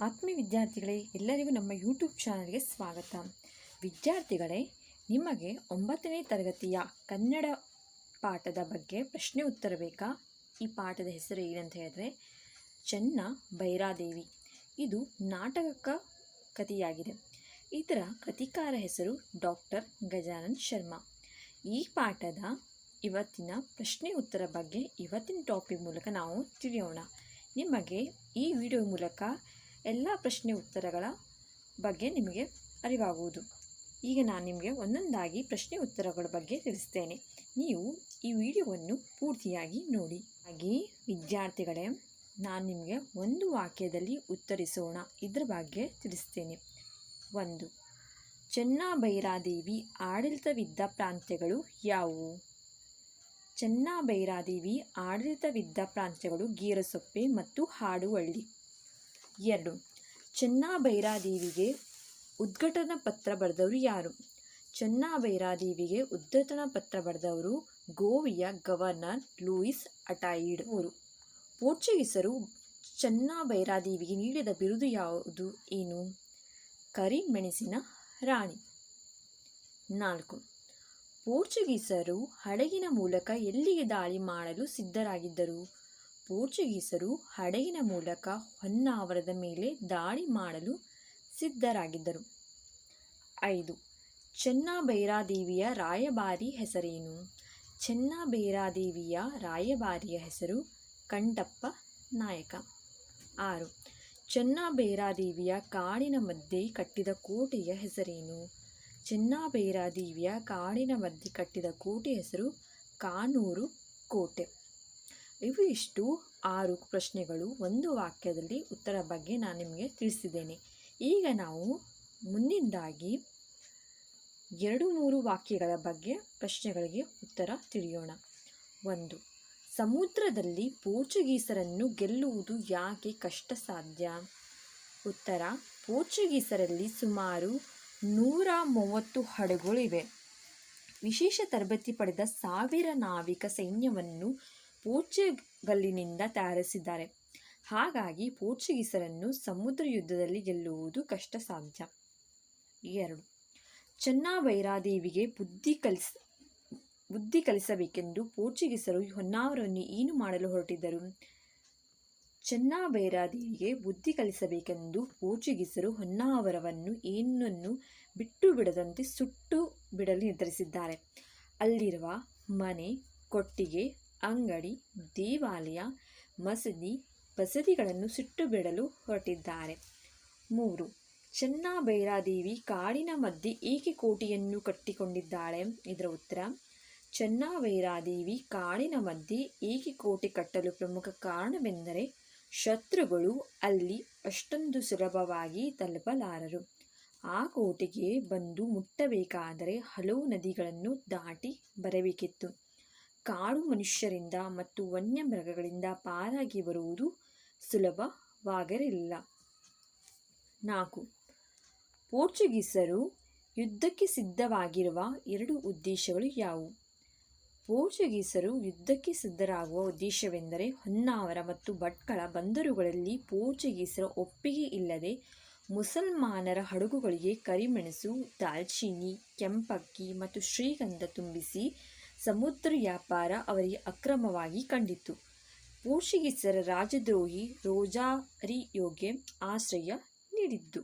ಆತ್ಮೀಯ ವಿದ್ಯಾರ್ಥಿಗಳೇ, ಎಲ್ಲರಿಗೂ ನಮ್ಮ ಯೂಟ್ಯೂಬ್ ಚಾನಲ್ಗೆ ಸ್ವಾಗತ. ವಿದ್ಯಾರ್ಥಿಗಳೇ, ನಿಮಗೆ ಒಂಬತ್ತನೇ ತರಗತಿಯ ಕನ್ನಡ ಪಾಠದ ಬಗ್ಗೆ ಪ್ರಶ್ನೆ ಉತ್ತರ ಬೇಕಾ? ಈ ಪಾಠದ ಹೆಸರು ಏನಂತ ಹೇಳಿದ್ರೆ, ಚೆನ್ನ ಭೈರಾದೇವಿ ಇದು ನಾಟಕ ಕಥೆಯಾಗಿದೆ. ಇದರ ಕೃತಿಕಾರ ಹೆಸರು ಡಾಕ್ಟರ್ ಗಜಾನಂದ್ ಶರ್ಮಾ. ಈ ಪಾಠದ ಇವತ್ತಿನ ಪ್ರಶ್ನೆ ಉತ್ತರ ಬಗ್ಗೆ ಇವತ್ತಿನ ಟಾಪಿಕ್ ಮೂಲಕ ನಾವು ತಿಳಿಯೋಣ. ನಿಮಗೆ ಈ ವಿಡಿಯೋ ಮೂಲಕ ಎಲ್ಲ ಪ್ರಶ್ನೆ ಉತ್ತರಗಳ ಬಗ್ಗೆ ನಿಮಗೆ ಅರಿವಾಗುವುದು. ಈಗ ನಾನು ನಿಮಗೆ ಒಂದೊಂದಾಗಿ ಪ್ರಶ್ನೆ ಉತ್ತರಗಳ ಬಗ್ಗೆ ತಿಳಿಸ್ತೇನೆ. ನೀವು ಈ ವಿಡಿಯೋವನ್ನು ಪೂರ್ತಿಯಾಗಿ ನೋಡಿ. ಹಾಗೆ ವಿದ್ಯಾರ್ಥಿಗಳೇ, ನಾನು ನಿಮಗೆ ಒಂದು ವಾಕ್ಯದಲ್ಲಿ ಉತ್ತರಿಸೋಣ. ಇದರ ಬಗ್ಗೆ ತಿಳಿಸ್ತೇನೆ. ಒಂದು ಚೆನ್ನಭೈರಾದೇವಿ ಆಡಳಿತವಿದ್ದ ಪ್ರಾಂತ್ಯಗಳು ಯಾವುವು? ಚೆನ್ನಭೈರಾದೇವಿ ಆಡಳಿತವಿದ್ದ ಪ್ರಾಂತ್ಯಗಳು ಗೀರಸೊಪ್ಪೆ ಮತ್ತು ಹಾಡುವಳ್ಳಿ. ಎರಡು ಚೆನ್ನಭೈರಾದೇವಿಗೆ ಉದ್ಘಾಟನಾ ಪತ್ರ ಬರೆದವರು ಯಾರು? ಚೆನ್ನಭೈರಾದೇವಿಗೆ ಉದ್ಘಾಟನಾ ಪತ್ರ ಬರೆದವರು ಗೋವಿಯ ಗವರ್ನರ್ ಲೂಯಿಸ್ ಅಟಾಯಿಡ್ ಅವರು ಪೋರ್ಚುಗೀಸರು ಚೆನ್ನಭೈರಾದೇವಿಗೆ ನೀಡಿದ ಬಿರುದು ಯಾವುದು ಏನು? ಕರಿಮೆಣಸಿನ ರಾಣಿ. ನಾಲ್ಕು. ಪೋರ್ಚುಗೀಸರು ಹಡಗಿನ ಮೂಲಕ ಎಲ್ಲಿಗೆ ದಾಳಿ ಮಾಡಲು ಸಿದ್ಧರಾಗಿದ್ದರು? ಪೋರ್ಚುಗೀಸರು ಹಡಗಿನ ಮೂಲಕ ಹೊನ್ನಾವರದ ಮೇಲೆ ದಾಳಿ ಮಾಡಲು ಸಿದ್ಧರಾಗಿದ್ದರು. ಐದು. ಚೆನ್ನಭೈರಾದೇವಿಯ ರಾಯಭಾರಿ ಹೆಸರೇನು? ಚೆನ್ನಭೈರಾದೇವಿಯ ರಾಯಭಾರಿಯ ಹೆಸರು ಕಂಠಪ್ಪ ನಾಯಕ. ಆರು. ಚೆನ್ನಭೈರಾದೇವಿಯ ಕಾಡಿನ ಮಧ್ಯೆ ಕಟ್ಟಿದ ಕೋಟೆಯ ಹೆಸರೇನು? ಚೆನ್ನಭೈರಾದೇವಿಯ ಕಾಡಿನ ಮಧ್ಯೆ ಕಟ್ಟಿದ ಕೋಟೆ ಹೆಸರು ಕಾನೂರು ಕೋಟೆ. ಇವು ಇಷ್ಟು ಆರು ಪ್ರಶ್ನೆಗಳು. ಒಂದು ವಾಕ್ಯದಲ್ಲಿ ಉತ್ತರ ಬಗ್ಗೆ ನಾನು ನಿಮಗೆ ತಿಳಿಸಿದ್ದೇನೆ. ಈಗ ನಾವು ಮುಂದಿನದಾಗಿ ಎರಡು ಮೂರು ವಾಕ್ಯಗಳ ಬಗ್ಗೆ ಪ್ರಶ್ನೆಗಳಿಗೆ ಉತ್ತರ ತಿಳಿಯೋಣ. ಒಂದು, ಸಮುದ್ರದಲ್ಲಿ ಪೋರ್ಚುಗೀಸರನ್ನು ಗೆಲ್ಲುವುದು ಯಾಕೆ ಕಷ್ಟ ಸಾಧ್ಯ ಉತ್ತರ, ಪೋರ್ಚುಗೀಸರಲ್ಲಿ ಸುಮಾರು ನೂರ ಮೂವತ್ತು ಹಡಗುಗಳಿವೆ. ವಿಶೇಷ ತರಬೇತಿ ಪಡೆದ ಸಾವಿರ ನಾವಿಕ ಸೈನ್ಯವನ್ನು ಪೋರ್ಚುಗಲ್ಲಿನಿಂದ ತಯಾರಿಸಿದ್ದಾರೆ. ಹಾಗಾಗಿ ಪೋರ್ಚುಗೀಸರನ್ನು ಸಮುದ್ರ ಯುದ್ಧದಲ್ಲಿ ಗೆಲ್ಲುವುದು ಕಷ್ಟ ಸಾಧ್ಯ ಎರಡು. ಚೆನ್ನಭೈರಾದೇವಿಗೆ ಬುದ್ಧಿ ಕಲಿಸ, ಬುದ್ಧಿ ಕಲಿಸಬೇಕೆಂದು ಪೋರ್ಚುಗೀಸರು ಹೊನ್ನಾವರನ್ನು ಏನು ಮಾಡಲು ಹೊರಟಿದ್ದರು? ಚೆನ್ನಭೈರಾದೇವಿಗೆ ಬುದ್ಧಿ ಕಲಿಸಬೇಕೆಂದು ಪೋರ್ಚುಗೀಸರು ಹೊನ್ನಾವರವನ್ನು ಏನನ್ನು ಬಿಟ್ಟು ಬಿಡದಂತೆ ಸುಟ್ಟು ಬಿಡಲು ನಿರ್ಧರಿಸಿದ್ದಾರೆ. ಅಲ್ಲಿರುವ ಮನೆ, ಕೊಟ್ಟಿಗೆ ಅಂಗಡಿ, ದೇವಾಲಯ, ಮಸೀದಿ ಬಸದಿಗಳನ್ನು ಸುಟ್ಟು ಬಿಡಲು ಹೊರಟಿದ್ದಾರೆ. ಮೂರು, ಚೆನ್ನಭೈರಾದೇವಿ ಕಾಡಿನ ಮಧ್ಯೆ ಏಕೆ ಕೋಟೆಯನ್ನು ಕಟ್ಟಿಕೊಂಡಿದ್ದಾಳೆ? ಇದರ ಉತ್ತರ, ಚೆನ್ನಭೈರಾದೇವಿ ಕಾಡಿನ ಮಧ್ಯೆ ಏಕೆ ಕೋಟೆ ಕಟ್ಟಲು ಪ್ರಮುಖ ಕಾರಣವೆಂದರೆ ಶತ್ರುಗಳು ಅಲ್ಲಿ ಅಷ್ಟೊಂದು ಸುಲಭವಾಗಿ ತಲುಪಲಾರರು. ಆ ಕೋಟೆಗೆ ಬಂದು ಮುಟ್ಟಬೇಕಾದರೆ ಹಲವು ನದಿಗಳನ್ನು ದಾಟಿ ಬರಬೇಕಿತ್ತು. ಕಾಡು ಮನುಷ್ಯರಿಂದ ಮತ್ತು ವನ್ಯ ಮೃಗಗಳಿಂದ ಪಾರಾಗಿ ಬರುವುದು ಸುಲಭವಾಗಿರಲಿಲ್ಲ. ನಾಲ್ಕು. ಪೋರ್ಚುಗೀಸರು ಯುದ್ಧಕ್ಕೆ ಸಿದ್ಧವಾಗಿರುವ ಎರಡು ಉದ್ದೇಶಗಳು ಯಾವುವು? ಪೋರ್ಚುಗೀಸರು ಯುದ್ಧಕ್ಕೆ ಸಿದ್ಧರಾಗುವ ಉದ್ದೇಶವೆಂದರೆ ಹೊನ್ನಾವರ ಮತ್ತು ಭಟ್ಕಳ ಬಂದರುಗಳಲ್ಲಿ ಪೋರ್ಚುಗೀಸರ ಒಪ್ಪಿಗೆ ಇಲ್ಲದೆ ಮುಸಲ್ಮಾನರ ಹಡಗುಗಳಿಗೆ ಕರಿಮೆಣಸು ದಾಲ್ಚಿನ್ನಿ ಕೆಂಪಕ್ಕಿ ಮತ್ತು ಶ್ರೀಗಂಧ ತುಂಬಿಸಿ ಸಮುದ್ರ ವ್ಯಾಪಾರ ಅವರಿಗೆ ಅಕ್ರಮವಾಗಿ ಕಂಡಿತು ಪೋರ್ಚುಗೀಸರ ರಾಜದ್ರೋಹಿ ರೋಜಾರಿಯೋಗೆ ಆಶ್ರಯ ನೀಡಿದ್ದು.